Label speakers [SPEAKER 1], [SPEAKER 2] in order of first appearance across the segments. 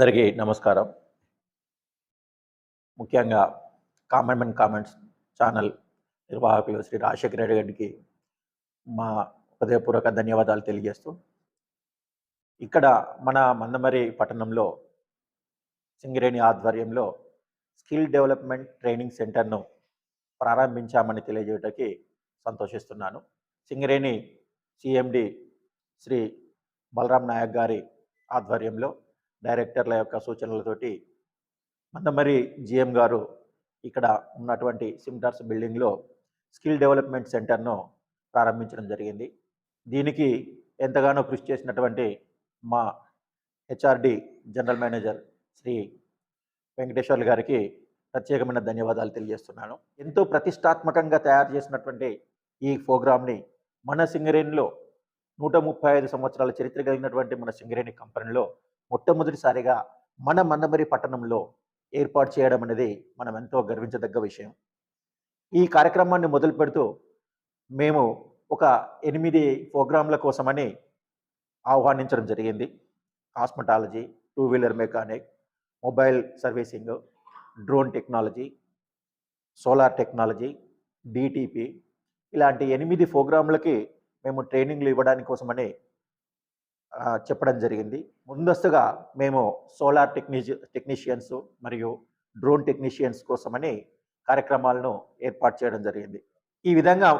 [SPEAKER 1] అందరికీ నమస్కారం. ముఖ్యంగా కామెంట్ అండ్ కామెంట్స్ ఛానల్ నిర్వాహకులు శ్రీ రాజశేఖర రెడ్డి గారికి మా హృదయపూర్వక ధన్యవాదాలు తెలియజేస్తూ ఇక్కడ మన మందమరి పట్టణంలో సింగరేణి ఆధ్వర్యంలో స్కిల్ డెవలప్మెంట్ ట్రైనింగ్ సెంటర్ను ప్రారంభించామని తెలియజేయటకి సంతోషిస్తున్నాను. సింగరేణి సిఎండి శ్రీ బలరాం నాయక్ గారి ఆధ్వర్యంలో డైరెక్టర్ల యొక్క సూచనలతోటి మందమరి జిఎం గారు ఇక్కడ ఉన్నటువంటి సిమ్టార్స్ బిల్డింగ్లో స్కిల్ డెవలప్మెంట్ సెంటర్ను ప్రారంభించడం జరిగింది. దీనికి ఎంతగానో కృషి చేసినటువంటి మా HRD general manager Shri Venkateswarlu గారికి ప్రత్యేకమైన ధన్యవాదాలు తెలియజేస్తున్నాను. ఎంతో ప్రతిష్టాత్మకంగా తయారు చేసినటువంటి ఈ ప్రోగ్రామ్ని మన సింగరేణిలో నూట ముప్పై ఐదు సంవత్సరాల చరిత్ర కలిగినటువంటి మన సింగరేణి కంపెనీలో మొట్టమొదటిసారిగా మన మందమరి పట్టణంలో ఏర్పాటు చేయడం అనేది మనం ఎంతో గర్వించదగ్గ విషయం. ఈ కార్యక్రమాన్ని మొదలు పెడుతూ మేము ఒక ఎనిమిది ప్రోగ్రాంల కోసమని ఆహ్వానించడం జరిగింది. Cosmetology two wheeler mechanic mobile servicing drone technology solar technology DTP ఇలాంటి ఎనిమిది ప్రోగ్రాంలకి మేము ట్రైనింగ్లు ఇవ్వడానికి కోసమని చెప్పడం జరిగింది. ముందస్తుగా మేము సోలార్ టెక్నిషి టెక్నీషియన్స్ మరియు డ్రోన్ టెక్నీషియన్స్ కోసమని కార్యక్రమాలను ఏర్పాటు చేయడం జరిగింది. ఈ విధంగా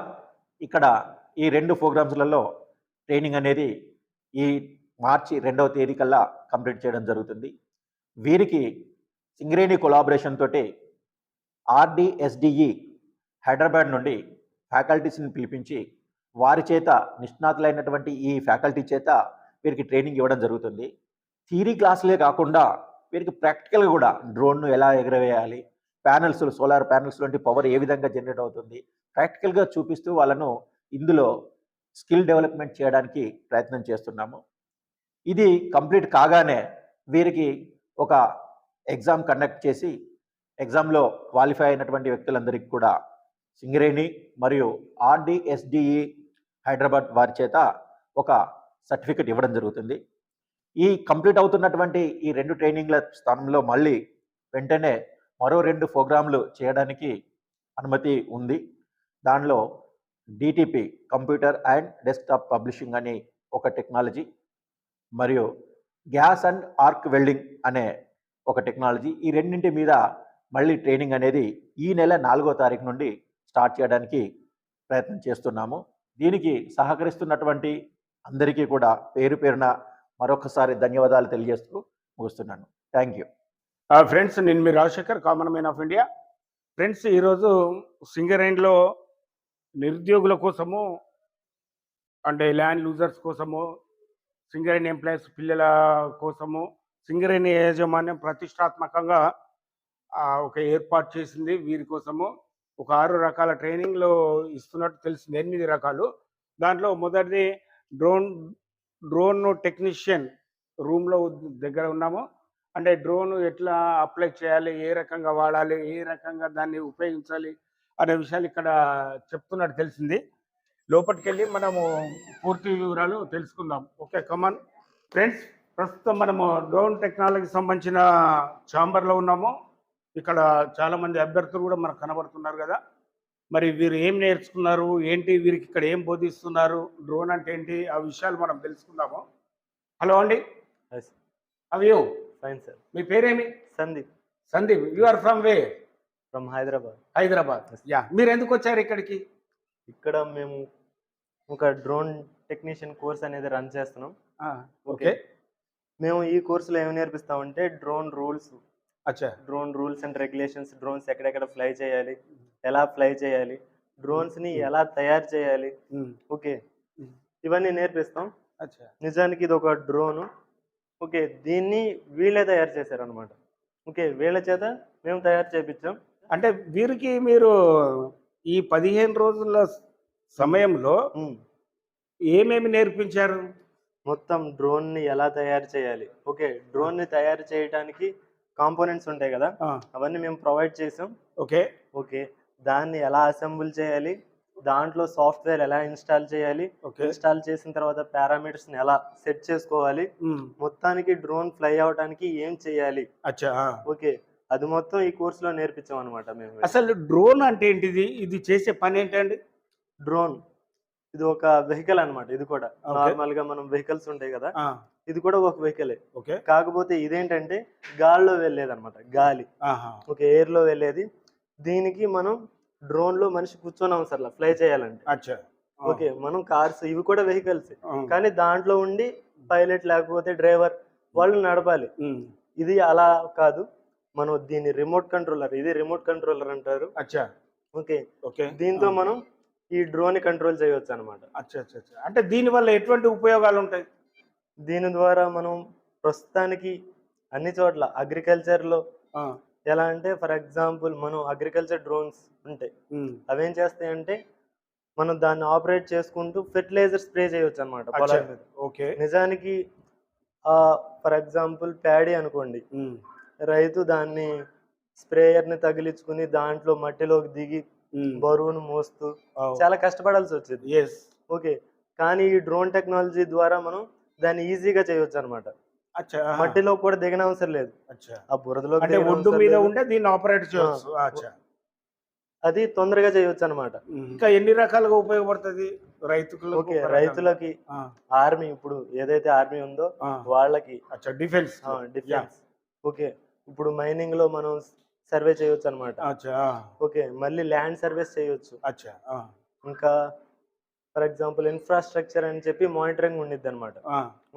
[SPEAKER 1] ఇక్కడ ఈ రెండు ప్రోగ్రామ్స్లలో ట్రైనింగ్ అనేది ఈ మార్చి రెండవ తేదీ కల్లా కంప్లీట్ చేయడం జరుగుతుంది. వీరికి సింగరేణి కొలాబరేషన్ తోటి ఆర్డిఎస్డిఈ హైదరాబాద్ నుండి ఫ్యాకల్టీస్ని పిలిపించి వారి చేత నిష్ణాతులైనటువంటి ఈ ఫ్యాకల్టీ చేత వీరికి ట్రైనింగ్ ఇవ్వడం జరుగుతుంది. థియరీ క్లాసులే కాకుండా వీరికి ప్రాక్టికల్గా కూడా డ్రోన్ను ఎలా ఎగరవేయాలి ప్యానల్స్ సోలార్ ప్యానల్స్ వంటి పవర్ ఏ విధంగా జనరేట్ అవుతుంది ప్రాక్టికల్గా చూపిస్తూ వాళ్ళను ఇందులో స్కిల్ డెవలప్మెంట్ చేయడానికి ప్రయత్నం చేస్తున్నాము. ఇది కంప్లీట్ కాగానే వీరికి ఒక ఎగ్జామ్ కండక్ట్ చేసి ఎగ్జామ్లో క్వాలిఫై అయినటువంటి వ్యక్తులందరికీ కూడా సింగరేణి మరియు ఆర్డిఎస్డిఈ హైదరాబాద్ వారి చేత ఒక సర్టిఫికెట్ ఇవ్వడం జరుగుతుంది. ఈ కంప్లీట్ అవుతున్నటువంటి ఈ రెండు ట్రైనింగ్ల స్థానంలో మళ్ళీ వెంటనే మరో రెండు ప్రోగ్రాంలు చేయడానికి అనుమతి ఉంది. దానిలో DTP computer and desktop publishing అని ఒక టెక్నాలజీ మరియు గ్యాస్ అండ్ ఆర్క్ వెల్డింగ్ అనే ఒక టెక్నాలజీ. ఈ రెండింటి మీద మళ్ళీ ట్రైనింగ్ అనేది ఈ నెల నాలుగో తారీఖు నుండి స్టార్ట్ చేయడానికి ప్రయత్నం చేస్తున్నాము. దీనికి సహకరిస్తున్నటువంటి అందరికీ కూడా పేరు పేరున మరొకసారి ధన్యవాదాలు తెలియజేస్తూ ముగిస్తున్నాను. Thank you.
[SPEAKER 2] ఫ్రెండ్స్ నేను మీ Rajasekhar common man of India. Friends ఈరోజు సింగరేణిలో నిరుద్యోగుల కోసము అంటే ల్యాండ్ లూజర్స్ కోసము సింగరేణి ఎంప్లాయీస్ పిల్లల కోసము సింగరేణి యాజమాన్యం ప్రతిష్టాత్మకంగా ఒక ఏర్పాటు చేసింది వీరి కోసము. ఒక ఆరు రకాల ట్రైనింగ్లు ఇస్తున్నట్టు తెలిసింది ఎనిమిది రకాలు. దాంట్లో మొదటిది డ్రోన్ డ్రోన్ టెక్నీషియన్ రూమ్లో దగ్గర ఉన్నాము. అంటే డ్రోన్ ఎట్లా అప్లై చేయాలి ఏ రకంగా వాడాలి ఏ రకంగా దాన్ని ఉపయోగించాలి అనే విషయాలు ఇక్కడ చెప్తున్నట్టు తెలిసింది. లోపలికి వెళ్ళి మనము పూర్తి వివరాలు తెలుసుకుందాం. ఓకే కమాన్ ఫ్రెండ్స్ ప్రస్తుతం మనము డ్రోన్ టెక్నాలజీకి సంబంధించిన ఛాంబర్లో ఉన్నాము. ఇక్కడ చాలా మంది అభ్యర్థులు కూడా మనకు కనబడుతున్నారు కదా. మరి వీరు ఏం నేర్చుకున్నారు? ఏంటి వీరికి ఇక్కడ ఏం బోధిస్తున్నారు? డ్రోన్ అంటే ఏంటి? ఆ విషయాలు మనం తెలుసుకుందాము. హలో అండి. అవి
[SPEAKER 3] ఫైన్ సార్
[SPEAKER 2] మీ పేరేమి?
[SPEAKER 3] Sandeep.
[SPEAKER 2] Sandeep. You are from way
[SPEAKER 3] from Hyderabad
[SPEAKER 2] Hyderabad. Yeah మీరు ఎందుకు వచ్చారు ఇక్కడికి?
[SPEAKER 3] ఇక్కడ మేము ఒక డ్రోన్ టెక్నీషియన్ కోర్స్ అనేది రన్ చేస్తున్నాం.
[SPEAKER 2] ఓకే.
[SPEAKER 3] మేము ఈ కోర్సులో ఏమి నేర్పిస్తామంటే డ్రోన్ రూల్స్.
[SPEAKER 2] అచ్చా.
[SPEAKER 3] Drone rules and regulations drones ఎక్కడెక్కడ ఫ్లై చేయాలి ఎలా ఫ్లై చేయాలి డ్రోన్స్ని ఎలా తయారు చేయాలి. ఓకే. ఇవన్నీ నేర్పిస్తాం.
[SPEAKER 2] అచ్చా.
[SPEAKER 3] నిజానికి ఇది ఒక డ్రోన్ ఓకే దీన్ని వీళ్ళే తయారు చేశారు అనమాట ఓకే వీళ్ళ చేత మేము తయారు చేపించాం.
[SPEAKER 2] అంటే వీరికి మీరు ఈ పదిహేను రోజుల సమయంలో. ఏమేమి నేర్పించారు?
[SPEAKER 3] మొత్తం డ్రోన్ని ఎలా తయారు చేయాలి. ఓకే డ్రోన్ని తయారు చేయడానికి కాంపోనెంట్స్ ఉంటాయి కదా. అవన్నీ మేము ప్రొవైడ్ చేసాం.
[SPEAKER 2] ఓకే.
[SPEAKER 3] ఓకే. దాన్ని ఎలా అసెంబుల్ చేయాలి దాంట్లో సాఫ్ట్వేర్ ఎలా ఇన్స్టాల్ చేయాలి ఇన్స్టాల్ చేసిన తర్వాత పారామీటర్స్ని ఎలా సెట్ చేసుకోవాలి మొత్తానికి డ్రోన్ ఫ్లై అవడానికి ఏం చేయాలి?
[SPEAKER 2] అచ్చా.
[SPEAKER 3] ఓకే అది మొత్తం ఈ కోర్సులో నేర్పించాం అనమాట మేము.
[SPEAKER 2] అసలు డ్రోన్ అంటే ఏంటిది? ఇది చేసే పని ఏంటండి?
[SPEAKER 3] డ్రోన్. ఇది ఒక వెహికల్ అన్నమాట ఇది కూడా. నార్మల్గా మనం వెహికల్స్ ఉంటాయి కదా ఇది కూడా ఒక వెహికలే.
[SPEAKER 2] ఓకే.
[SPEAKER 3] కాకపోతే ఇదేంటంటే గాల్లో వెళ్ళేది అనమాట గాలి. ఒక ఎయిర్లో వెళ్ళేది. దీనికి మనం డ్రోన్లో మనిషి కూర్చొని సార్ ఫ్లై చేయాలంటే.
[SPEAKER 2] అచ్చా.
[SPEAKER 3] ఓకే మనం కార్స్ ఇవి కూడా వెహికల్స్. కానీ దాంట్లో ఉండి పైలట్ లేకపోతే డ్రైవర్ వాళ్ళు నడపాలి. ఇది అలా కాదు. మనం దీన్ని రిమోట్ కంట్రోలర్ ఇది రిమోట్ కంట్రోలర్ అంటారు.
[SPEAKER 2] అచ్చా.
[SPEAKER 3] ఓకే.
[SPEAKER 2] ఓకే.
[SPEAKER 3] దీంతో మనం ఈ డ్రోన్ని కంట్రోల్ చేయవచ్చు అనమాట
[SPEAKER 2] అచ్చా అచ్చా అచ్చా. అంటే దీని వల్ల ఎటువంటి ఉపయోగాలు ఉంటాయి
[SPEAKER 3] దీని ద్వారా మనం ప్రస్తుతానికి అన్ని చోట్ల
[SPEAKER 2] అగ్రికల్చర్లో
[SPEAKER 3] ఎలా అంటే ఫర్ ఎగ్జాంపుల్ మనం అగ్రికల్చర్ డ్రోన్స్ ఉంటాయి అవేం చేస్తాయంటే మనం దాన్ని ఆపరేట్ చేసుకుంటూ ఫెర్టిలైజర్ స్ప్రే చేయొచ్చు అనమాట పొలాల. మీద.
[SPEAKER 2] ఓకే.
[SPEAKER 3] నిజానికి ఫర్ ఎగ్జాంపుల్ ప్యాడీ అనుకోండి. రైతు దాన్ని స్ప్రేయర్ని తగిలించుకుని దాంట్లో మట్టిలోకి దిగి బరువును మోస్తూ. చాలా కష్టపడాల్సి వచ్చేది.
[SPEAKER 2] Yes.
[SPEAKER 3] ఓకే. కానీ ఈ డ్రోన్ టెక్నాలజీ ద్వారా మనం దాన్ని ఈజీగా చేయొచ్చు అనమాట. మట్టిలో కూడా దిగనవసరం లేదు.
[SPEAKER 2] అచ్చా.
[SPEAKER 3] ఆ బురదలో
[SPEAKER 2] అంటే ఒడ్డు మీద ఉంటే దీన్ని ఆపరేట్ చేయొచ్చు. అచ్చా.
[SPEAKER 3] అది తొందరగా చేయొచ్చు అనమాట
[SPEAKER 2] ఇంకా ఎన్ని రకాలుగా ఉపయోగపడుతుంది రైతులకు
[SPEAKER 3] ఓకే రైతులకి ఆర్మీ ఇప్పుడు ఏదైతే ఆర్మీ ఉందో వాళ్ళకి
[SPEAKER 2] డిఫెన్స్.
[SPEAKER 3] డిఫెన్స్. ఓకే ఇప్పుడు మైనింగ్లో మనం సర్వే చేయొచ్చు అనమాట ఓకే మళ్ళీ ల్యాండ్ సర్వీస్ చేయొచ్చు. ఇంకా ఫర్ ఎగ్జాంపుల్ ఇన్ఫ్రాస్ట్రక్చర్ అని చెప్పి మానిటరింగ్ ఉండిద్ది అనమాట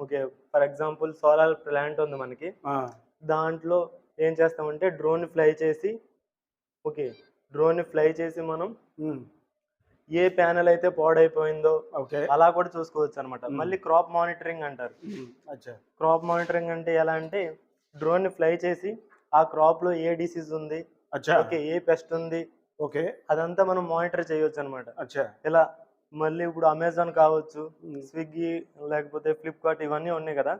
[SPEAKER 3] okay for example solar plant ఉంది మనకి. దాంట్లో ఏం చేస్తామంటే డ్రోన్ ఫ్లై చేసి ఓకే డ్రోన్ ఫ్లై చేసి మనం ఏ ప్యానెల్ అయితే పాడైపోయిందో అలా కూడా చూసుకోవచ్చు అనమాట. మళ్ళీ క్రాప్ మానిటరింగ్ అంటారు. క్రాప్ మానిటరింగ్ అంటే ఎలా అంటే డ్రోన్ని ఫ్లై చేసి ఆ క్రాప్లో ఏ డిసీజ్ ఉంది
[SPEAKER 2] అచ్చా.
[SPEAKER 3] ఓకే ఏ పెస్ట్ ఉంది
[SPEAKER 2] ఓకే.
[SPEAKER 3] అదంతా మనం మానిటర్ చేయొచ్చు అనమాట
[SPEAKER 2] అచ్చా.
[SPEAKER 3] ఇలా మళ్ళీ ఇప్పుడు అమెజాన్ కావచ్చు స్విగ్గీ లేకపోతే ఫ్లిప్కార్ట్ ఇవన్నీ ఉన్నాయి కదా.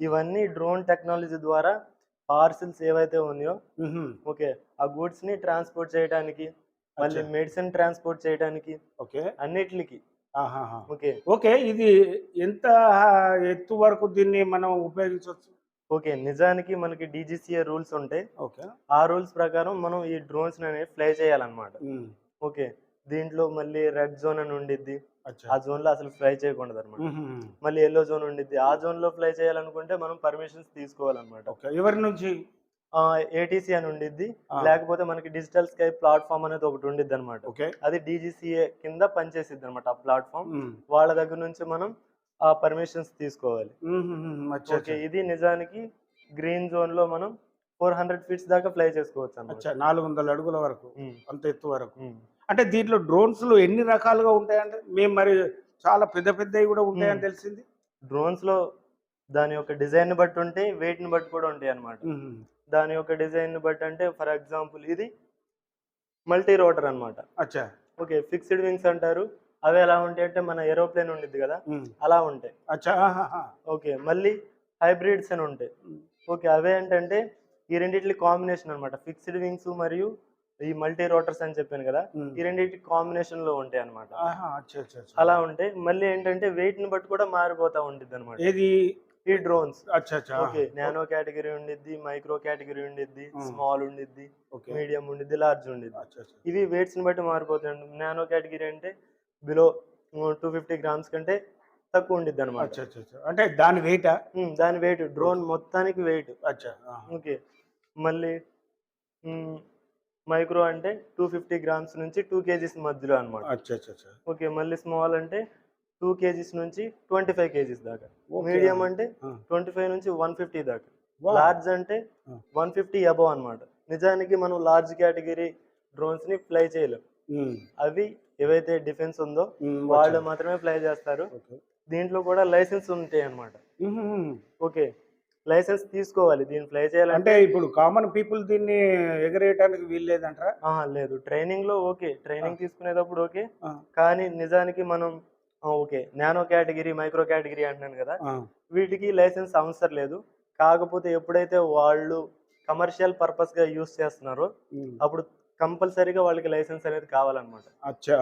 [SPEAKER 3] ఇవన్నీ డ్రోన్ టెక్నాలజీ ద్వారా పార్సిల్స్ ఏవైతే ఉన్నాయో ఓకే ఆ గూడ్స్ని ట్రాన్స్పోర్ట్ చేయడానికి మళ్ళీ. మెడిసిన్ ట్రాన్స్పోర్ట్ చేయడానికి
[SPEAKER 2] ఓకే.
[SPEAKER 3] అన్నిటికి. ఓకే.
[SPEAKER 2] ఓకే ఇది ఎంత ఎత్తు వరకు దీన్ని మనం ఉపయోగించవచ్చు?
[SPEAKER 3] ఓకే నిజానికి మనకి డీజీసీఏ రూల్స్ ఉంటాయి
[SPEAKER 2] ఓకే.
[SPEAKER 3] ఆ రూల్స్ ప్రకారం మనం ఈ డ్రోన్స్ అనేవి ఫ్లై చేయాలన్నమాట. ఓకే. దీంట్లో మళ్ళీ రెడ్ జోన్ అని ఉండిద్ది. ఆ జోన్లో అసలు ఫ్లై చేయకూడదు అనమాట మళ్ళీ ఎల్లో జోన్ ఉండిద్ది. ఆ జోన్లో ఫ్లై చేయాలనుకుంటే మనం పర్మిషన్స్ తీసుకోవాలన్నమాట.
[SPEAKER 2] ఎవరి నుంచి?
[SPEAKER 3] ఏటీసీ అని ఉండిద్ది. లేకపోతే మనకి డిజిటల్ స్కై ప్లాట్ఫామ్ అనేది ఒకటి ఉండిద్ది అనమాట అది డీజీసీఏ కింద పనిచేసిద్ది అనమాట ఆ ప్లాట్ఫామ్. వాళ్ళ దగ్గర నుంచి మనం ఆ పర్మిషన్స్ తీసుకోవాలి. ఓకే. ఇది నిజానికి గ్రీన్ జోన్లో మనం ఫోర్ హండ్రెడ్ ఫీట్స్ దాకా ఫ్లై చేసుకోవచ్చు
[SPEAKER 2] నాలుగు వందల అడుగుల వరకు అంత ఎత్తు వరకు. అంటే దీంట్లో డ్రోన్స్లు ఎన్ని రకాలుగా ఉంటాయంటే మేము మరి చాలా పెద్ద పెద్దవి కూడా ఉంటాయని. తెలిసింది
[SPEAKER 3] డ్రోన్స్లో దాని యొక్క డిజైన్ బట్టి ఉంటాయి వెయిట్ని బట్టి కూడా ఉంటాయి అన్నమాట
[SPEAKER 2] మ్మ్.
[SPEAKER 3] దాని యొక్క డిజైన్ని బట్టి అంటే ఫర్ ఎగ్జాంపుల్ ఇది మల్టీ రోటర్ అన్నమాట
[SPEAKER 2] అచ్చా
[SPEAKER 3] ఓకే ఫిక్స్డ్ వింగ్స్ అంటారు అవి ఎలా ఉంటాయి అంటే మన ఏరోప్లేన్ ఉండిద్ది కదా. అలా ఉంటాయి
[SPEAKER 2] అచ్చా.
[SPEAKER 3] ఓకే మళ్ళీ హైబ్రిడ్స్ అని ఉంటాయి. ఓకే అవే ఏంటంటే ఈ రెండిట్ల కాంబినేషన్ అన్నమాట ఫిక్స్డ్ వింగ్స్ మరియు ఈ మల్టీ రోటర్స్ అని చెప్పాను కదా. ఈ రెండింటి కాంబినేషన్లో ఉంటాయి
[SPEAKER 2] అచ్చా.
[SPEAKER 3] అలా ఉంటాయి. మళ్ళీ ఏంటంటే వెయిట్ని బట్టి కూడా మారిపోతా ఉంటుంది అనమాట
[SPEAKER 2] ఏది?
[SPEAKER 3] ఈ డ్రోన్స్ ఓకే నానో కేటగిరీ ఉండిద్ది మైక్రో కేటగిరీ ఉండిద్ది. స్మాల్ ఉండిద్ది
[SPEAKER 2] ఓకే.
[SPEAKER 3] మీడియం ఉండిద్ది లార్జ్ ఉండిద్ది. ఇవి weights ని బట్టి మారిపోతాయి. నానో కేటగిరీ అంటే బిలో టూ ఫిఫ్టీ గ్రామ్స్ కంటే తక్కువ ఉండిద్ది అనమాట.
[SPEAKER 2] అంటే దాని వెయిటా
[SPEAKER 3] దాని వెయిట్ డ్రోన్ మొత్తానికి వెయిట్. ఓకే మళ్ళీ మైక్రో అంటే టూ ఫిఫ్టీ గ్రామ్స్ నుంచి టూ కేజీస్ మధ్యలో అనమాట ఓకే మళ్ళీ స్మాల్ అంటే టూ కేజీస్ నుంచి ట్వంటీ ఫైవ్ కేజీస్ దాకా. మీడియం అంటే. ట్వంటీ ఫైవ్ నుంచి వన్ ఫిఫ్టీ దాకా. లార్జ్ అంటే. వన్ ఫిఫ్టీ అబవ్ అనమాట నిజానికి మనం లార్జ్ కేటగిరీ డ్రోన్స్ని ఫ్లై చేయలేం అవి ఏవైతే డిఫెన్స్ ఉందో వాళ్ళు. మాత్రమే ఫ్లై చేస్తారు. దీంట్లో కూడా లైసెన్స్ ఉంటాయి అనమాట. ఓకే లైసెన్స్ తీసుకోవాలి. దీన్ని ఫ్లై చేయాలంటే
[SPEAKER 2] అంటే ఇప్పుడు కామన్ పీపుల్ దీన్ని ఎగరేయడానికి వీల్లేదంటారా
[SPEAKER 3] ఆహా, లేదు. ట్రైనింగ్లో ఓకే. ట్రైనింగ్ తీసుకునేటప్పుడు ఓకే.
[SPEAKER 2] ఆ.
[SPEAKER 3] కానీ నిజానికి మనం ఆ, okay. Nano category micro category అంటున్నాను కదా.
[SPEAKER 2] ఆ,
[SPEAKER 3] వీటికి లైసెన్స్ అవసరం లేదు. కాకపోతే ఎప్పుడైతే వాళ్ళు కమర్షియల్ పర్పస్గా యూస్ చేస్తున్నారో
[SPEAKER 2] ఉమ్.
[SPEAKER 3] అప్పుడు కంపల్సరీగా వాళ్ళకి లైసెన్స్ అనేది కావాలన్నమాట.
[SPEAKER 2] అచ్చా.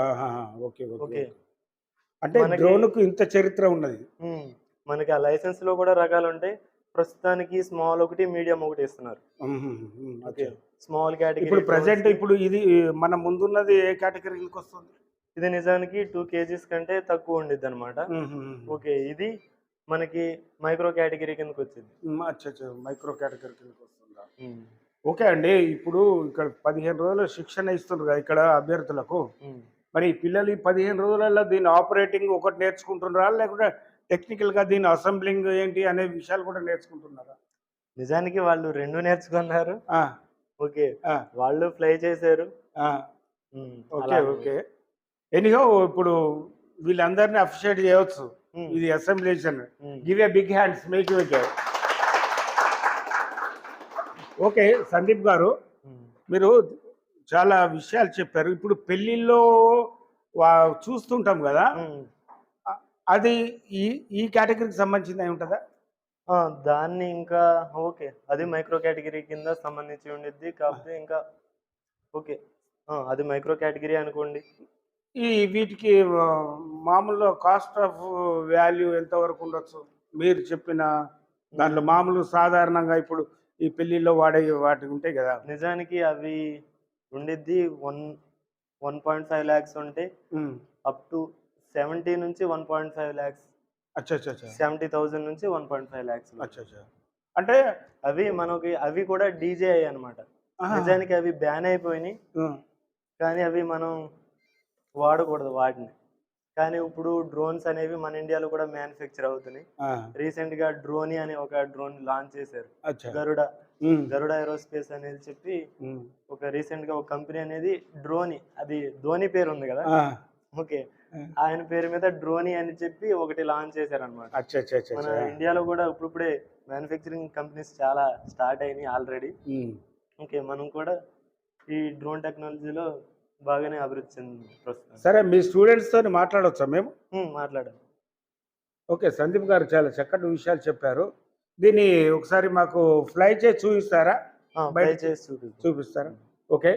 [SPEAKER 2] Okay okay
[SPEAKER 3] okay.
[SPEAKER 2] అంటే
[SPEAKER 3] మనకి-
[SPEAKER 2] డ్రోన్కు ఇంత చరిత్ర ఉన్నది.
[SPEAKER 3] ఉమ్, మనకి ఆ లైసెన్స్లో కూడా రకాలు ఉంటాయి ప్రస్తుతానికి స్మాల్ ఒకటి మీడియం ఒకటి ఇస్తున్నారు ఓకే. స్మాల్ కేటగిరీ
[SPEAKER 2] ఇప్పుడు ప్రజెంట్ ఇప్పుడు ఇది మన ముందున్నది ఏ కేటగిరీకి వస్తుంది
[SPEAKER 3] ఇది నిజానికి టూ కేజీస్ కంటే తక్కువ ఉండిద్ది అనమాట. ఓకే ఇది మనకి మైక్రో కేటగిరీ కిందకి వచ్చింది.
[SPEAKER 2] అచ్చా మైక్రో కేటగిరీ కిందకి వస్తుందా? ఓకే అండి ఇప్పుడు ఇక్కడ పదిహేను రోజులు శిక్షణ ఇస్తున్నారు కదా ఇక్కడ అభ్యర్థులకు. మరి పిల్లలు ఈ పదిహేను రోజులలో దీని ఆపరేటింగ్ ఒకటి నేర్చుకుంటున్నారా లేకుంటే టెక్నికల్గా దీని అసెంబ్లింగ్ ఏంటి అనే విషయాలు కూడా నేర్చుకుంటున్నారా?
[SPEAKER 3] నిజానికి వాళ్ళు రెండు నేర్చుకున్నారు. ఓకే. వాళ్ళు ఫ్లై చేశారు.
[SPEAKER 2] ఓకే. ఓకే. ఎనీహో ఇప్పుడు వీళ్ళందరినీ అప్రిషియేట్ చేయవచ్చు ఇది assemblation. Give a big hands make you okay Sandeep గారు మీరు చాలా విషయాలు చెప్పారు. ఇప్పుడు వా చూస్తుంటాం కదా? అది ఈ ఈ కేటగిరీకి సంబంధించింది అయి ఉంటుందా?
[SPEAKER 3] దాన్ని ఇంకా ఓకే. అది మైక్రో కేటగిరీ కింద సంబంధించి ఉండిద్ది. కాకపోతే ఇంకా ఓకే. అది మైక్రో కేటగిరీ అనుకోండి.
[SPEAKER 2] ఈ వీటికి మామూలుగా కాస్ట్ ఆఫ్ వాల్యూ ఎంతవరకు ఉండొచ్చు? మీరు చెప్పిన దాంట్లో మామూలు సాధారణంగా ఇప్పుడు ఈ పెళ్ళిళ్ళలో వాడే వాటి ఉంటాయి కదా?
[SPEAKER 3] నిజానికి అవి ఉండిద్ది one one point five lakhs ఉంటే. అప్ టు సెవెంటీ నుంచి one point five lakhs. Seventy thousand నుంచి వన్ పాయింట్ ఫైవ్ ల్యాక్స్
[SPEAKER 2] అంటే
[SPEAKER 3] అవి మనకి అవి కూడా డీజేఐ అన్నమాట.
[SPEAKER 2] ఆహా.
[SPEAKER 3] నిజానికి అవి బ్యాన్ అయిపోయినాయి. కానీ అవి మనం వాడకూడదు వాటిని. కానీ ఇప్పుడు డ్రోన్స్ అనేవి మన ఇండియాలో కూడా మ్యానుఫ్యాక్చర్ అవుతున్నాయి. రీసెంట్గా డ్రోని అనే ఒక డ్రోన్ లాంచ్ చేశారు. గరుడ. గరుడ ఏరోస్పేస్ అనేది చెప్పి. ఒక రీసెంట్గా ఒక కంపెనీ అనేది డ్రోని అది ధోని పేరు ఉంది కదా ఓకే. ఆయన పేరు మీద డ్రోని అని చెప్పి ఒకటి లాంచ్ చేశారు అనమాట
[SPEAKER 2] అచ్చా అచ్చా అచ్చా
[SPEAKER 3] మన. ఇండియాలో కూడా ఇప్పుడిప్పుడే మ్యానుఫ్యాక్చరింగ్ కంపెనీస్ చాలా స్టార్ట్ అయినాయి ఆల్రెడీ. ఓకే మనం కూడా ఈ డ్రోన్ టెక్నాలజీలో బాగానే అభివృద్ధి చెందింది ప్రస్తుతం.
[SPEAKER 2] సరే మీ స్టూడెంట్స్ తోని మాట్లాడవచ్చా మేము?
[SPEAKER 3] ఉమ్, మాట్లాడండి
[SPEAKER 2] ఓకే సందీప్ గారు చాలా చక్కటి విషయాలు చెప్పారు. దీన్ని ఒకసారి మాకు ఫ్లై చేసి చూపిస్తారా? బయట
[SPEAKER 3] చేసి చూపిస్తాం.
[SPEAKER 2] చూపిస్తారా? ఓకే.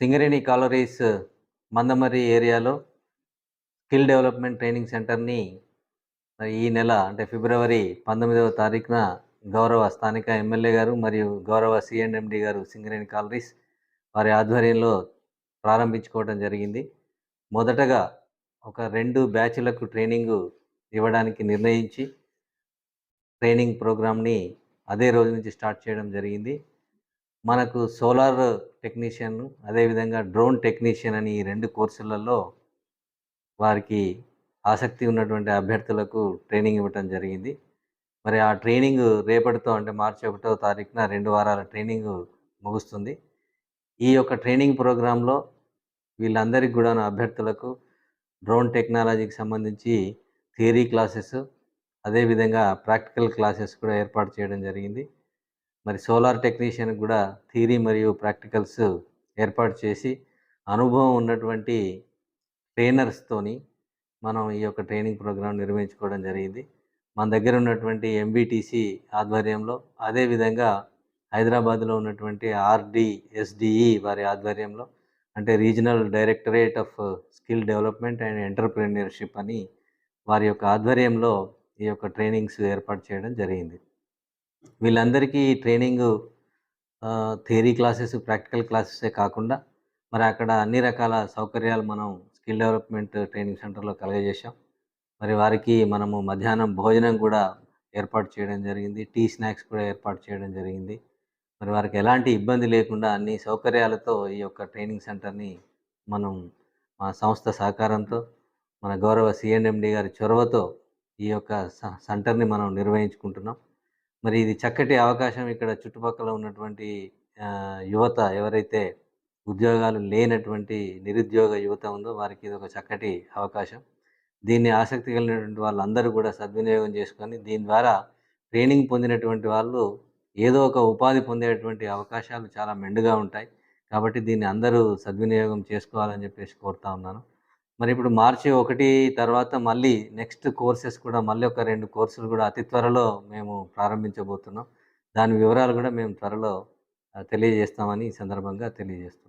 [SPEAKER 4] సింగరేణి కాలరీస్ మందమరి ఏరియాలో స్కిల్ డెవలప్మెంట్ ట్రైనింగ్ సెంటర్ని ఈ నెల అంటే ఫిబ్రవరి పంతొమ్మిదవ తారీఖున గౌరవ స్థానిక ఎమ్మెల్యే గారు మరియు గౌరవ సిఎండ్ఎండి గారు సింగరేణి కాలరీస్ వారి ఆధ్వర్యంలో ప్రారంభించుకోవడం జరిగింది. మొదటగా ఒక రెండు బ్యాచ్లకు ట్రైనింగ్ ఇవ్వడానికి నిర్ణయించి ట్రైనింగ్ ప్రోగ్రామ్ని అదే రోజు నుంచి స్టార్ట్ చేయడం జరిగింది. మనకు సోలార్ టెక్నీషియన్ అదేవిధంగా డ్రోన్ టెక్నీషియన్ అని ఈ రెండు కోర్సులలో వారికి ఆసక్తి ఉన్నటువంటి అభ్యర్థులకు ట్రైనింగ్ ఇవ్వటం జరిగింది. మరి ఆ ట్రైనింగ్ రేపటితో అంటే మార్చి ఒకటో తారీఖున రెండు వారాల ట్రైనింగ్ ముగుస్తుంది. ఈ యొక్క ట్రైనింగ్ ప్రోగ్రాంలో వీళ్ళందరికీ కూడా అభ్యర్థులకు డ్రోన్ టెక్నాలజీకి సంబంధించి థియరీ క్లాసెస్ అదేవిధంగా ప్రాక్టికల్ క్లాసెస్ కూడా ఏర్పాటు చేయడం జరిగింది. మరి సోలార్ టెక్నీషియన్ కూడా థియరీ మరియు ప్రాక్టికల్స్ ఏర్పాటు చేసి అనుభవం ఉన్నటువంటి ట్రైనర్స్తోని మనం ఈ యొక్క ట్రైనింగ్ ప్రోగ్రాం నిర్వహించుకోవడం జరిగింది. మన దగ్గర ఉన్నటువంటి ఎంబీటీసీ ఆధ్వర్యంలో అదేవిధంగా హైదరాబాద్లో ఉన్నటువంటి ఆర్డిఎస్డిఈ వారి ఆధ్వర్యంలో అంటే regional directorate of skill development and entrepreneurship అని వారి యొక్క ఆధ్వర్యంలో ఈ యొక్క ట్రైనింగ్స్ ఏర్పాటు చేయడం జరిగింది. వీళ్ళందరికీ ట్రైనింగ్ థియరీ క్లాసెస్ ప్రాక్టికల్ క్లాసెసే కాకుండా మరి అక్కడ అన్ని రకాల సౌకర్యాలు మనం స్కిల్ డెవలప్మెంట్ ట్రైనింగ్ సెంటర్లో కలగజేశాం. మరి వారికి మనము మధ్యాహ్నం భోజనం కూడా ఏర్పాటు చేయడం జరిగింది. టీ స్నాక్స్ కూడా ఏర్పాటు చేయడం జరిగింది. మరి వారికి ఎలాంటి ఇబ్బంది లేకుండా అన్ని సౌకర్యాలతో ఈ యొక్క ట్రైనింగ్ సెంటర్ని మనం మా సంస్థ సహకారంతో మన గౌరవ సిఎన్ఎండి గారి చొరవతో ఈ యొక్క స- సెంటర్ని మనం నిర్వహించుకుంటున్నాం. మరి ఇది చక్కటి అవకాశం ఇక్కడ చుట్టుపక్కల ఉన్నటువంటి యువత ఎవరైతే ఉద్యోగాలు లేనటువంటి నిరుద్యోగ యువత ఉందో వారికి ఇది ఒక చక్కటి అవకాశం. దీన్ని ఆసక్తి కలిగినటువంటి వాళ్ళందరూ కూడా సద్వినియోగం చేసుకొని దీని ద్వారా ట్రైనింగ్ పొందినటువంటి వాళ్ళు ఏదో ఒక ఉపాధి పొందేటువంటి అవకాశాలు చాలా మెండుగా ఉంటాయి. కాబట్టి దీన్ని అందరూ సద్వినియోగం చేసుకోవాలని చెప్పేసి కోరుతా ఉన్నాను. మరి ఇప్పుడు మార్చి ఒకటి తర్వాత మళ్ళీ నెక్స్ట్ కోర్సెస్ కూడా మళ్ళీ ఒక రెండు కోర్సులు కూడా అతి త్వరలో మేము ప్రారంభించబోతున్నాం. దాని వివరాలు కూడా మేము త్వరలో తెలియజేస్తామని ఈ సందర్భంగా తెలియజేస్తున్నాం.